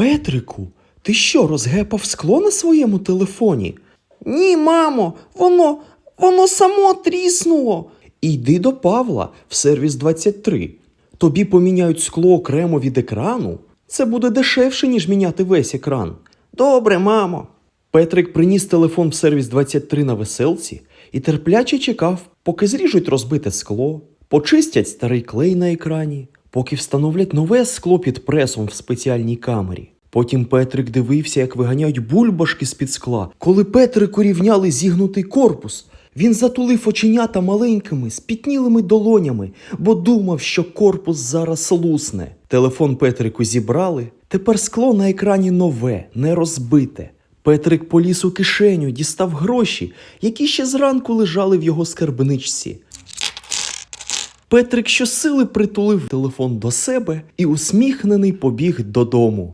Петрику, ти що, розгепав скло на своєму телефоні? Ні, мамо, воно, воно само тріснуло. Йди до Павла в сервіс 23. Тобі поміняють скло окремо від екрану. Це буде дешевше, ніж міняти весь екран. Добре, мамо. Петрик приніс телефон в сервіс 23 на веселці і терпляче чекав, поки зріжуть розбите скло, почистять старий клей на екрані, поки встановлять нове скло під пресом в спеціальній камері. Потім Петрик дивився, як виганяють бульбашки з-під скла. Коли Петрику рівняли зігнутий корпус, він затулив оченята маленькими, спітнілими долонями, бо думав, що корпус зараз лусне. Телефон Петрику зібрали. Тепер скло на екрані нове, не розбите. Петрик поліз у кишеню, дістав гроші, які ще зранку лежали в його скарбничці. Петрик щосили притулив телефон до себе і усміхнений побіг додому.